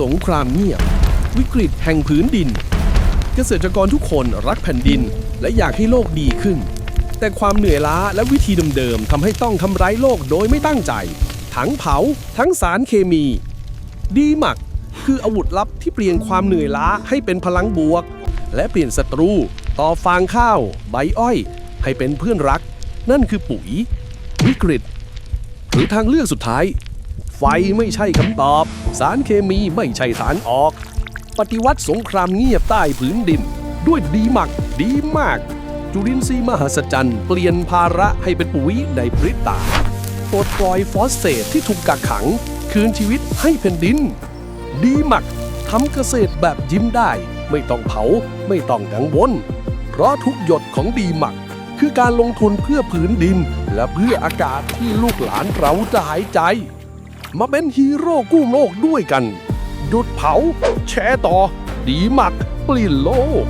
สงครามเงียบ วิกฤตแห่งผืนดิน เกษตรกรทุกคนรักแผ่นดิน และอยากให้โลกดีขึ้น แต่ความเหนื่อยล้าและวิธีเดิมๆทำให้ต้องทำร้ายโลกโดยไม่ตั้งใจ ทั้งเผา ทั้งสารเคมี ดีหมักคืออาวุธลับที่เปลี่ยนความเหนื่อยล้าให้เป็นพลังบวก และเปลี่ยนศัตรู ต่อฟางข้าว ใบอ้อย ให้เป็นเพื่อนรัก นั่นคือปุ๋ย วิกฤต หรือทางเลือกสุดท้าย ไฟไม่ใช่คำตอบ สารเคมีไม่ใช่ทางออก ปฏิวัติสงครามเงียบใต้ผืนดิน ด้วยดีหมักดีมาก จุลินทรีย์มหัศจรรย์ เปลี่ยนภาระให้เป็นปุ๋ยในพริบตาปลดปล่อยฟอสเฟตที่ถูกกักขัง คืนชีวิตให้แผ่นดิน ดีหมักทำเกษตรแบบยิ้มได้ ไม่ต้องเผาไม่ต้องกังวล เพราะทุกหยดของดีหมัก คือการลงทุนเพื่อผืนดิน และเพื่ออากาศที่ลูกหลานเราจะหายใจ มาเป็นฮีโร่กู้โลกด้วยกันหยุดเผา แชร์ต่อ ดีหมักเปลี่ยนโลก